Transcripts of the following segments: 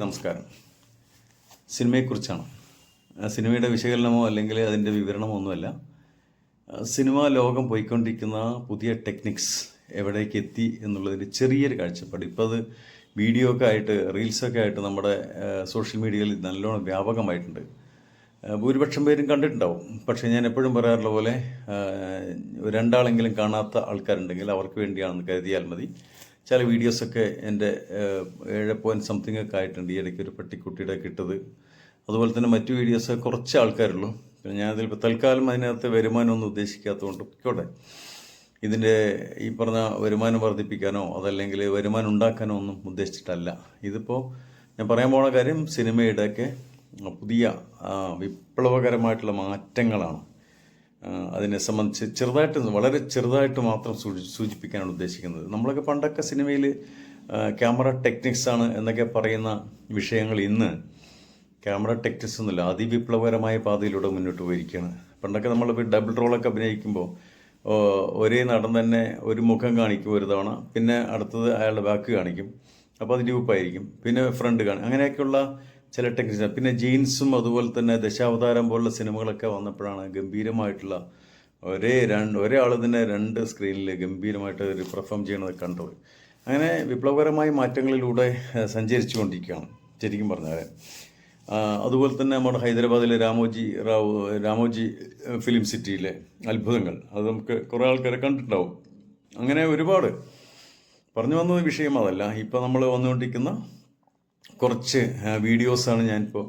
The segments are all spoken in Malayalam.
നമസ്കാരം. സിനിമയെക്കുറിച്ചാണ്. സിനിമയുടെ വിശകലനമോ അല്ലെങ്കിൽ അതിന്റെ വിവരണമോ ഒന്നുമല്ല. സിനിമ ലോകം പോയിക്കൊണ്ടിരിക്കുന്ന പുതിയ ടെക്നിക്സ് എവിടേക്ക് എത്തി എന്നുള്ളതിന്റെ ചെറിയൊരു കാഴ്ചപ്പാട്. ഇപ്പോൾ അത് വീഡിയോ ഒക്കെ ആയിട്ട് റീൽസൊക്കെ ആയിട്ട് നമ്മുടെ സോഷ്യൽ മീഡിയയിൽ നല്ലോണം വ്യാപകമായിട്ടുണ്ട്. ഭൂരിപക്ഷം പേരും കണ്ടിട്ടുണ്ടാവും. പക്ഷേ ഞാൻ എപ്പോഴും പറയാറുള്ള പോലെ രണ്ടാളെങ്കിലും കാണാത്ത ആൾക്കാരുണ്ടെങ്കിൽ അവർക്ക് വേണ്ടിയാണെന്ന് കരുതിയാൽ മതി. ചില വീഡിയോസൊക്കെ എന്റെ ഏഴ് പോയിന്റ് സംതിങ് ഒക്കെ ആയിട്ടുണ്ട്. ഈ ഇടയ്ക്ക് ഒരു പട്ടിക്കുട്ടിയുടെ കിട്ടത്. അതുപോലെ തന്നെ മറ്റു വീഡിയോസ് കുറച്ച് ആൾക്കാരുള്ളൂ. പിന്നെ ഞാനതിൽ തൽക്കാലം അതിനകത്ത് വരുമാനമൊന്നും ഉദ്ദേശിക്കാത്തതുകൊണ്ട് പൊയ്ക്കോട്ടെ. ഇതിന്റെ ഈ പറഞ്ഞ വരുമാനം വർദ്ധിപ്പിക്കാനോ അതല്ലെങ്കിൽ വരുമാനം ഉണ്ടാക്കാനോ ഒന്നും ഉദ്ദേശിച്ചിട്ടല്ല. ഇതിപ്പോൾ ഞാൻ പറയാൻ പോണ കാര്യം സിനിമയുടെയൊക്കെ പുതിയ വിപ്ലവകരമായിട്ടുള്ള മാറ്റങ്ങളാണ്. അതിനെ സംബന്ധിച്ച് ചെറുതായിട്ട് വളരെ ചെറുതായിട്ട് മാത്രം സൂചി സൂചിപ്പിക്കാനാണ് ഉദ്ദേശിക്കുന്നത്. നമ്മളൊക്കെ പണ്ടൊക്കെ സിനിമയിൽ ക്യാമറ ടെക്നിക്സ് ആണ് എന്നൊക്കെ പറയുന്ന വിഷയങ്ങൾ ഇന്ന് ക്യാമറ ടെക്നിക്സ് ഒന്നുമില്ല. അതിവിപ്ലവകരമായ പാതയിലൂടെ മുന്നോട്ട് പോയിരിക്കുകയാണ്. പണ്ടൊക്കെ നമ്മൾ ഡബിൾ റോളൊക്കെ അഭിനയിക്കുമ്പോൾ ഒരേ നടൻ തന്നെ ഒരു മുഖം കാണിക്കും ഒരു തവണ പിന്നെ അടുത്തത് അയാളുടെ ബാക്ക് കാണിക്കും. അപ്പോൾ അത് ഡ്യൂപ്പായിരിക്കും പിന്നെ ഫ്രണ്ട് കാണും. അങ്ങനെയൊക്കെയുള്ള ചില ടെക്നിക്സ്. പിന്നെ ജീൻസും അതുപോലെ തന്നെ ദശാവതാരം പോലുള്ള സിനിമകളൊക്കെ വന്നപ്പോഴാണ് ഗംഭീരമായിട്ടുള്ള ഒരേ രണ്ട് ഒരേ ആൾ തന്നെ രണ്ട് സ്ക്രീനിൽ ഗംഭീരമായിട്ട് ഒരു പെർഫോം ചെയ്യണത് കണ്ടത് അങ്ങനെ വിപ്ലവകരമായ മാറ്റങ്ങളിലൂടെ സഞ്ചരിച്ചു കൊണ്ടിരിക്കുകയാണ് ശരിക്കും പറഞ്ഞാൽ അതുപോലെ തന്നെ നമ്മുടെ ഹൈദരാബാദിലെ രാമോജി റാവു രാമോജി ഫിലിം സിറ്റിയിലെ അത്ഭുതങ്ങൾ. അത് നമുക്ക് കുറേ ആൾക്കാരെ കണ്ടിട്ടുണ്ടാവും. അങ്ങനെ ഒരുപാട്. പറഞ്ഞു വന്ന വിഷയം അതല്ല. ഇപ്പോൾ നമ്മൾ വന്നുകൊണ്ടിരിക്കുന്ന കുറച്ച് വീഡിയോസാണ് ഞാനിപ്പോൾ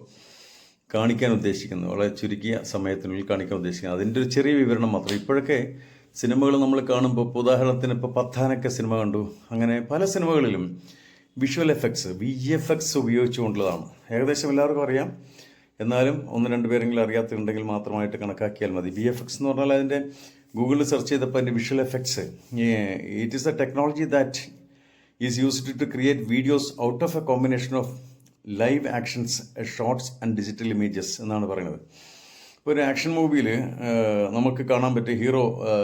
കാണിക്കാൻ ഉദ്ദേശിക്കുന്നത്. വളരെ ചുരുക്കിയ സമയത്തിനുള്ളിൽ കാണിക്കാൻ ഉദ്ദേശിക്കുന്നത്. അതിന്റെ ഒരു ചെറിയ വിവരണം മാത്രം. ഇപ്പോഴൊക്കെ സിനിമകൾ നമ്മൾ കാണുമ്പോൾ ഇപ്പോൾ ഉദാഹരണത്തിന് ഇപ്പോൾ പത്താനൊക്കെ സിനിമ കണ്ടു. അങ്ങനെ പല സിനിമകളിലും visual effects V F X ഉപയോഗിച്ചുകൊണ്ടുള്ളതാണ്. ഏകദേശം എല്ലാവർക്കും അറിയാം. എന്നാലും ഒന്ന് രണ്ട് പേരെങ്കിലും അറിയാത്തുണ്ടെങ്കിൽ മാത്രമായിട്ട് കണക്കാക്കിയാൽ മതി. വി എഫ് എക്സ് എന്ന് പറഞ്ഞാൽ അതിന്റെ ഗൂഗിളിൽ സെർച്ച് ചെയ്തപ്പോൾ അതിന്റെ visual effects it is a technology that is used to create videos out of a combination of live actions shorts and digital images എന്നാണ് പറയുന്നത്. ഇപ്പോൾ ഒരു ആക്ഷൻ മൂവിയിൽ നമുക്ക് കാണാൻ പറ്റിയ ഹീറോ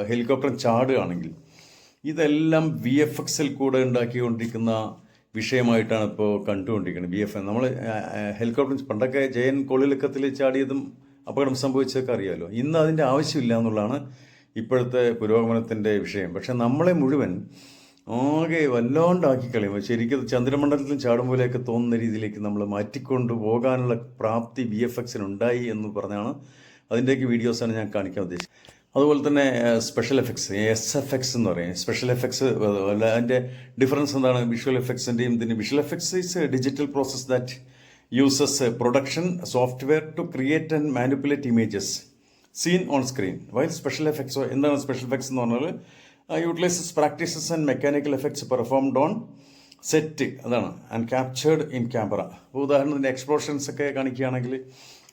ഹെലികോപ്റ്റർ ചാടുകയാണെങ്കിൽ ഇതെല്ലാം വി എഫ് എക്സിൽ കൂടെ ഉണ്ടാക്കിക്കൊണ്ടിരിക്കുന്ന വിഷയമായിട്ടാണ് ഇപ്പോൾ കണ്ടുകൊണ്ടിരിക്കുന്നത്. വി എഫ് നമ്മൾ ഹെലികോപ്റ്റർ പണ്ടൊക്കെ ജയൻ കൊള്ളിലക്കത്തിൽ ചാടിയതും അപകടം സംഭവിച്ചതൊക്കെ അറിയാമല്ലോ ഇന്ന് അതിന്റെ ആവശ്യമില്ല എന്നുള്ളതാണ് ഇപ്പോഴത്തെ പുരോഗമനത്തിന്റെ വിഷയം. പക്ഷേ നമ്മളെ മുഴുവൻ ആകെ വല്ലാണ്ടാക്കി കളയും. ശരിക്കും ചന്ദ്രമണ്ഡലത്തിൽ ചാടും പോലെയൊക്കെ തോന്നുന്ന രീതിയിലേക്ക് നമ്മൾ മാറ്റിക്കൊണ്ട് പോകാനുള്ള പ്രാപ്തി ബി എഫ് എക്സിന് ഉണ്ടായി എന്ന് പറഞ്ഞാണ് അതിന്റെയൊക്കെ വീഡിയോസാണ് ഞാൻ കാണിക്കാൻ ഉദ്ദേശിച്ചത്. അതുപോലെ തന്നെ special effects S F X എന്ന് പറയും. സ്പെഷ്യൽ എഫക്ട്സ് അല്ല അതിന്റെ ഡിഫറൻസ് എന്താണ്? വിഷ്വൽ എഫക്ട്സിന്റെയും ഇതിന്റെ visual effects is digital process that uses production software to create and manipulate images seen on screen while special effects എന്താണ് സ്പെഷ്യൽ എഫക്ട്സ് എന്ന് പറഞ്ഞാൽ utilizes practices and mechanical effects performed on set അതാണ് ആൻഡ് ക്യാപ്ചേർഡ് ഇൻ ക്യാമറ അപ്പോൾ ഉദാഹരണത്തിന് എക്സ്പ്ലോഷൻസ് ഒക്കെ കാണിക്കുകയാണെങ്കിൽ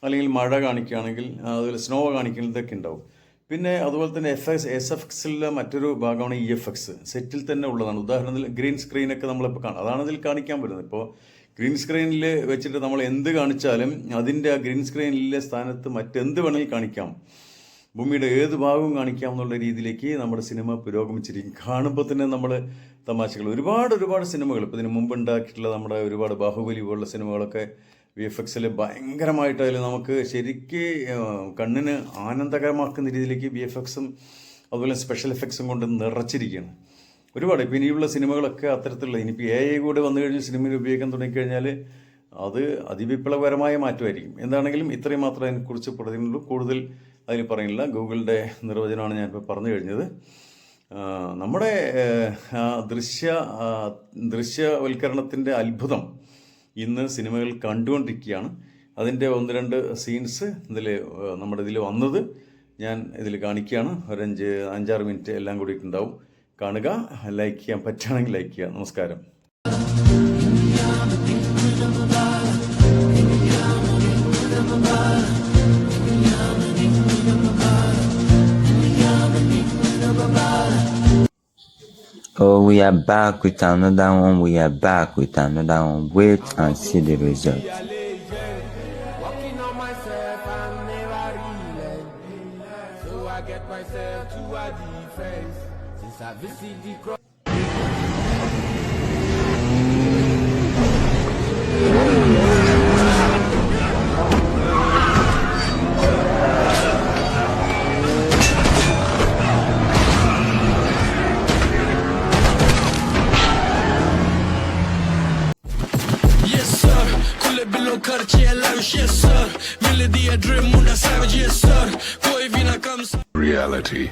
അല്ലെങ്കിൽ മഴ കാണിക്കുകയാണെങ്കിൽ അതുപോലെ സ്നോ കാണിക്കുന്ന ഇതൊക്കെ ഉണ്ടാവും. പിന്നെ അതുപോലെ തന്നെ എഫ് എസ് എസ് എഫ് എക്സിലെ മറ്റൊരു ഭാഗമാണ് ഇ എഫ് എക്സ് സെറ്റിൽ തന്നെ ഉള്ളതാണ്. ഉദാഹരണത്തിൽ ഗ്രീൻ സ്ക്രീനൊക്കെ നമ്മളിപ്പോൾ കാണാം. അതാണ് അതിൽ കാണിക്കാൻ പറ്റുന്നത് ഇപ്പോൾ ഗ്രീൻ സ്ക്രീനിൽ വെച്ചിട്ട് നമ്മൾ എന്ത് കാണിച്ചാലും അതിന്റെ ആ ഗ്രീൻ സ്ക്രീനിലെ സ്ഥാനത്ത് മറ്റെന്ത് വേണമെങ്കിൽ കാണിക്കാം. ഭൂമിയുടെ ഏത് ഭാഗവും കാണിക്കാം എന്നുള്ള രീതിയിലേക്ക് നമ്മുടെ സിനിമ പുരോഗമിച്ചിരിക്കും. കാണുമ്പോൾ തന്നെ നമ്മൾ തമാശകൾ. ഒരുപാട് ഒരുപാട് സിനിമകൾ. ഇപ്പോൾ ഇതിന് മുമ്പ് ഉണ്ടാക്കിയിട്ടുള്ള നമ്മുടെ ഒരുപാട് ബാഹുബലി പോലുള്ള സിനിമകളൊക്കെ വി എഫ് എക്സിൽ ഭയങ്കരമായിട്ട് അതിൽ നമുക്ക് ശരിക്ക് കണ്ണിന് ആനന്ദകരമാക്കുന്ന രീതിയിലേക്ക് വി എഫ് എക്സും അതുപോലെ സ്പെഷ്യൽ എഫക്ട്സും കൊണ്ട് നിറച്ചിരിക്കുകയാണ്. ഒരുപാട് ഇപ്പം ഇനിയുള്ള സിനിമകളൊക്കെ അത്തരത്തിലുള്ള ഇനിയിപ്പോൾ എ ഐ കൂടെ വന്നു കഴിഞ്ഞ് സിനിമയിൽ ഉപയോഗിക്കാൻ തുടങ്ങിക്കഴിഞ്ഞാൽ അത് അതിവിപ്ലവകരമായ മാറ്റമായിരിക്കും. എന്താണെങ്കിലും ഇത്രയും മാത്രമേ അതിനെക്കുറിച്ച് പറയുന്നുള്ളൂ കൂടുതൽ അതിൽ പറയുന്നില്ല ഗൂഗിളിന്റെ നിർവചനമാണ് ഞാനിപ്പോൾ പറഞ്ഞു കഴിഞ്ഞത്. നമ്മുടെ ദൃശ്യ ദൃശ്യവൽക്കരണത്തിന്റെ അത്ഭുതം ഇന്ന് സിനിമകൾ കണ്ടുകൊണ്ടിരിക്കുകയാണ്. അതിന്റെ ഒന്ന് രണ്ട് സീൻസ് ഇതിൽ നമ്മുടെ ഇതിൽ വന്നത് ഞാൻ ഇതിൽ കാണിക്കുകയാണ്. ഒരഞ്ച് അഞ്ചാറ് മിനിറ്റ് എല്ലാം കൂടിയിട്ടുണ്ടാവും. കാണുക ലൈക്ക് ചെയ്യാൻ പറ്റുകയാണെങ്കിൽ ലൈക്ക് ചെയ്യുക. നമസ്കാരം. Oh, we are back with another one. We are back with another one. Wait and see the result. I get myself to a defense since I visit the cross. Reality.